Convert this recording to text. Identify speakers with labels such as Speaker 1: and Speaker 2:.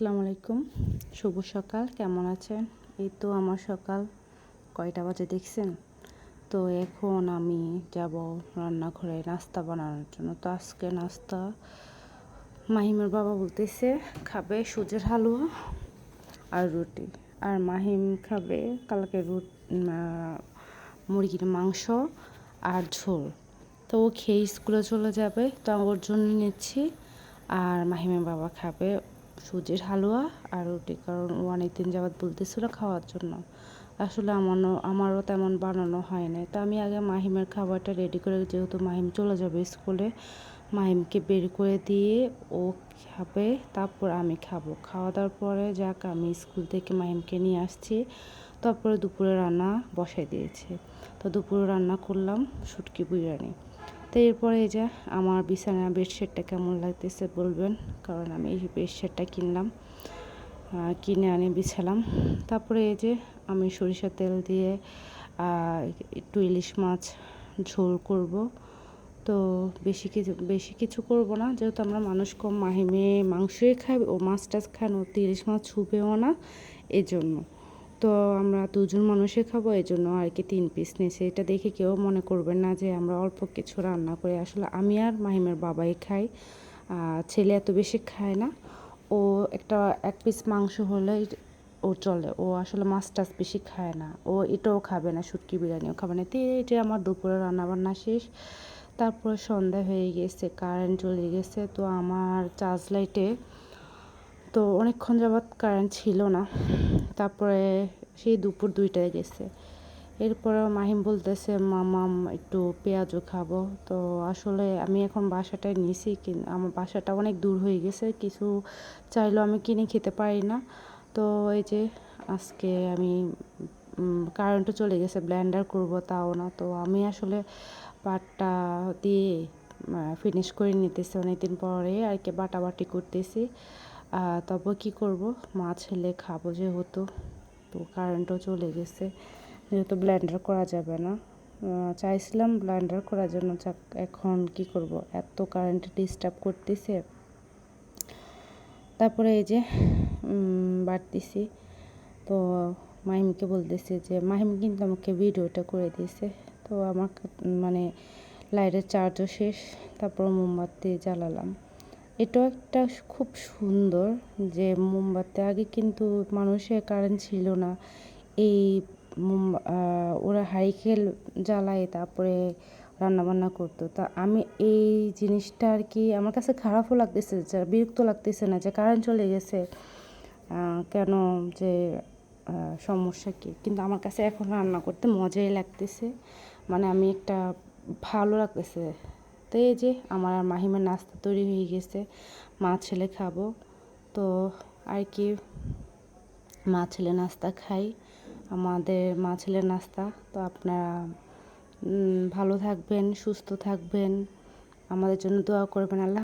Speaker 1: আসসালামু আলাইকুম। শুভ সকাল, কেমন আছেন? এই তো আমার সকাল। কয়টা বাজে দেখছেন? তো এখন আমি যাব রান্নাঘরে নাস্তা বানানোর জন্য। তো আজকে নাস্তা মাহিমের বাবা বলতেছে, খাবে সুজের হালুয়া আর রুটি। আর মাহিম খাবে কালকে রুট মুরগির মাংস আর ঝোল। তো ও খেয়ে স্কুলে চলে যাবে, তো ওর জন্য নিচ্ছি। আর মাহিমের বাবা খাবে সুজির হালুয়া আর রুটি, কারণ ও অনেক দিন যাবৎ বলতেছিল খাওয়ার জন্য। আসলে আমারও আমারও তেমন বানানো হয় না তো আমি আগে মাহিমের খাবারটা রেডি করে, যেহেতু মাহিম চলে যাবে স্কুলে, মাহিমকে বের করে দিয়ে ও খাবে, তারপর আমি খাব। খাওয়া দাওয়ার পরে যাক, আমি স্কুল থেকে মাহিমকে নিয়ে আসছি। তারপরে দুপুরে রান্না বসাই দিয়েছে। তো দুপুরে রান্না করলাম শুটকি বিরিয়ানি। তো এরপরে এই যে আমার বিছানা, বেডশিটটা কেমন লাগতেছে বলবেন? কারণ আমি এই বেডশিটটা কিনলাম কিনে আনি, বিছালাম। তারপরে এই যে আমি সরিষার তেল দিয়ে একটু ইলিশ মাছ ঝোল করব। তো বেশি কিছু বেশি কিছু করব না। যেহেতু আমরা মানুষ কম মাহিমে মাংসই খাই, ও মাছ টাছ খান ও ইলিশ মাছ ছুবেও না। এই জন্য তো আমরা দুজন মানুষই খাব, এই জন্য আর কি তিন পিস নিয়েছি। এটা দেখে কেউ মনে করবেন না যে আমরা অল্প কিছু রান্না করি। আসলে আমি আর মাহিমের বাবাই খাই ছেলে এত বেশি খায় না। ও একটা এক পিস মাংস হলে ও চলে। ও আসলে মাছ টাছ বেশি খায় না। ও এটাও খাবে না, শুটকি বিরিয়ানিও খাবে না। তো এটা আমার দুপুরে রান্নাবান্না শেষ। তারপরে সন্ধ্যা হয়ে গেছে কারেন্ট চলে গেছে। তো আমার চার্জ লাইটে তো অনেকক্ষণ যাবৎ কারেন্ট ছিল না। তারপরে সেই দুপুর দুইটায় গেছে। এরপরে মাহিম বলতেছে মামাম একটু পেঁয়াজও খাব। তো আসলে আমি এখন বাসাটায় নিয়েছি আমার বাসাটা অনেক দূর হয়ে গেছে, কিছু চাইলেও আমি কিনে খেতে পারি না। তো এই যে আজকে আমি কারেন্টও চলে গেছে ব্লেন্ডার করব তাও না। তো আমি আসলে পাটটা দিয়ে ফিনিশ করে নিতেছি। অনেকদিন পরে আর কি বাটাবাটি করতেছি। তবে কি করব? মা, ছেলে খাব যেহেতু, তো কারেন্টও চলে গেছে। যেহেতু ব্লেন্ডার করা যাবে না। চাইছিলাম ব্লেন্ডার করার জন্য এখন কি করব? এত কারেন্ট ডিস্টার্ব করতেছে। তারপরে এই যে বাড়তেছি। তো মাহিমকে বলতেছে যে, মাহিম কিন্তু আমাকে ভিডিওটা করে দিয়েছে। তো আমার মানে লাইটের চার্জও শেষ। তারপর মোমবাতি জ্বালালাম। এটাও একটা খুব সুন্দর যে মোমবাতি। আগে কিন্তু মানুষের কারেন্ট ছিল না। এই ওরা হারিকেল জ্বালায়, তারপরে রান্নাবান্না করতো। তা আমি এই জিনিসটা আর কি আমার কাছে খারাপও লাগতেছে বিরক্ত লাগতেছে না, যে কারেন্ট চলে গেছে কেন যে সমস্যা কী? কিন্তু আমার কাছে এখন রান্না করতে মজাই লাগতেছে। মানে আমি একটা ভালো লাগতেছে। তো এই যে আমার আর মাহিমের নাস্তা তৈরি হয়ে গেছে, মা ছেলে খাব। তো আর কি, মা ছেলে নাস্তা খাই, আমাদের মা ছেলে নাস্তা। তো আপনারা ভালো থাকবেন, সুস্থ থাকবেন। আমাদের জন্য দোয়া করবেন, আল্লাহ